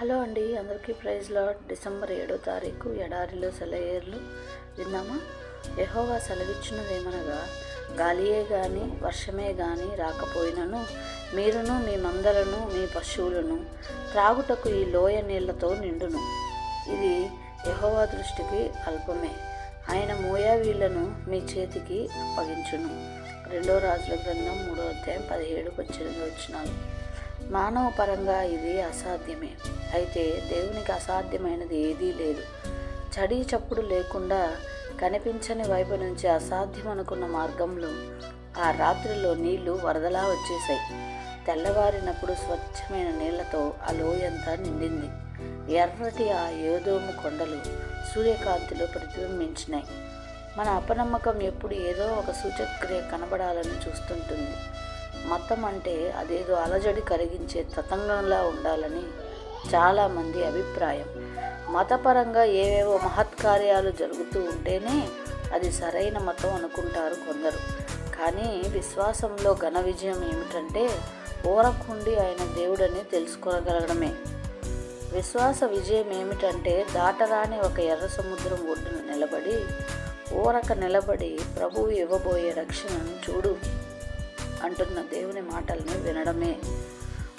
Hello అండి అందరికీ praise lord December ఏడో తారీఖు ఎడారిలో సెలయేర్లు విందామా యెహోవా సెలవిచ్చినదేమనగా గాలియే గాని వర్షమే గాని రాకపోయినను మీరును మీ మందలను మీ పశువులను త్రాగుటకు ఈ లోయ నీళ్ళతో నిండును. ఇది యహోవా దృష్టికి అల్పమే. ఆయన మోయావీళ్ళను మీ చేతికి అప్పగించును. రెండో రాజుల గ్రంథం మూడో అధ్యాయం పదిహేడు వచ్చిన వచ్చినాను మానవ పరంగా ఇది అసాధ్యమే. అయితే దేవునికి అసాధ్యమైనది ఏదీ లేదు. చడి చప్పుడు లేకుండా కనిపించని వైపు నుంచి అసాధ్యం అనుకున్న మార్గంలో ఆ రాత్రిలో నీళ్ళు వరదలా వచ్చేసాయి తెల్లవారినప్పుడు స్వచ్ఛమైన నీళ్ళతో ఆ లోయంతా నిండింది. ఎర్రటి ఆ ఏదోము కొండలు సూర్యకాంతిలో ప్రతిబింబించినాయి. మన అపనమ్మకం ఎప్పుడు ఏదో ఒక సూచక్రియ కనబడాలని చూస్తుంటుంది. మతం అంటే అదేదో అలజడి కలిగించే తతంగంలా ఉండాలని చాలామంది అభిప్రాయం. మతపరంగా ఏవేవో మహత్కార్యాలు జరుగుతూ ఉంటేనే అది సరైన మతం అనుకుంటారు కొందరు. కానీ విశ్వాసంలో ఘన విజయం ఏమిటంటే ఊరకుండి ఆయన దేవుడని తెలుసుకోగలగడమే. విశ్వాస విజయం ఏమిటంటే దాటరాని ఒక ఎర్ర సముద్రం ఒడ్డున నిలబడి ఊరక నిలబడి ప్రభువు ఇవ్వబోయే రక్షణను చూడు. అంటున్న దేవుని మాటల్ని వినడమే.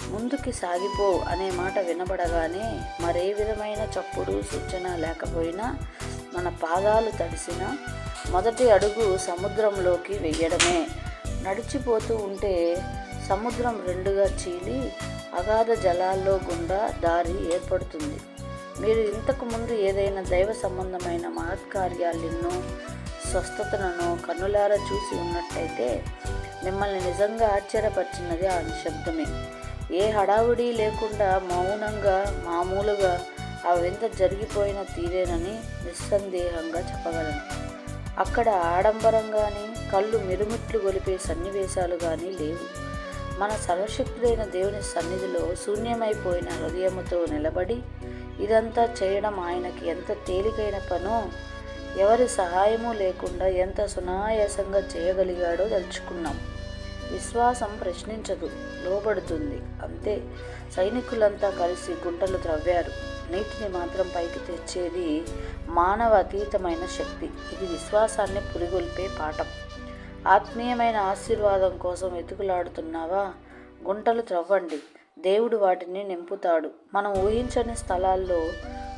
ముందుకి సాగిపో అనే మాట వినబడగానే మరే విధమైన చప్పుడు సూచన లేకపోయినా మన పాదాలు తడిసిన మొదటి అడుగు సముద్రంలోకి వెయ్యడమే నడిచిపోతూ ఉంటే సముద్రం రెండుగా చీలి అగాధ జలాల్లో గుండా దారి ఏర్పడుతుంది. మీరు ఇంతకు ముందు ఏదైనా దైవ సంబంధమైన మహత్కార్యాలెన్నో స్వస్థతలను కన్నులారా చూసి ఉన్నట్టయితే మిమ్మల్ని నిజంగా ఆశ్చర్యపరిచినది ఆ నిశ్శబ్దమే. ఏ హడావుడి లేకుండా మౌనంగా మామూలుగా ఆ వింత జరిగిపోయిన తీరేనని నిస్సందేహంగా చెప్పగలను. అక్కడ ఆడంబరం కానీ కళ్ళు మిరుమిట్లు గొలిపే సన్నివేశాలు కానీ లేవు. మన సర్వశక్తుడైన దేవుని సన్నిధిలో శూన్యమైపోయిన హృదయముతో నిలబడి ఇదంతా చేయడం ఆయనకి ఎంత తేలికైన పనో ఎవరి సహాయము లేకుండా ఎంత సునాయాసంగా చేయగలిగాడో తలుచుకున్నాం. విశ్వాసం ప్రశ్నించదు లోబడుతుంది. అంతే. సైనికులంతా కలిసి గుంటలు త్రవ్వారు. నీటిని మాత్రం పైకి తెచ్చేది మానవ అతీతమైన శక్తి. ఇది విశ్వాసాన్ని పురిగొల్పే పాఠం. ఆత్మీయమైన ఆశీర్వాదం కోసం వెతుకులాడుతున్నావా? గుంటలు త్రవ్వండి. దేవుడు వాటిని నింపుతాడు. మనం ఊహించని స్థలాల్లో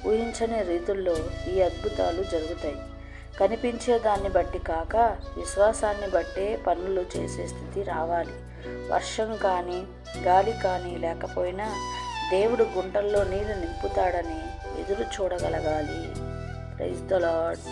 ఊహించని రీతుల్లో ఈ అద్భుతాలు జరుగుతాయి. కనిపించే దాన్ని బట్టి కాక విశ్వాసాన్ని బట్టే పనులు చేసే స్థితి రావాలి. వర్షం కానీ గాలి కానీ లేకపోయినా దేవుడు గుంటల్లో నీళ్ళు నింపుతాడని ఎదురు చూడగలగాలి. Praise the lord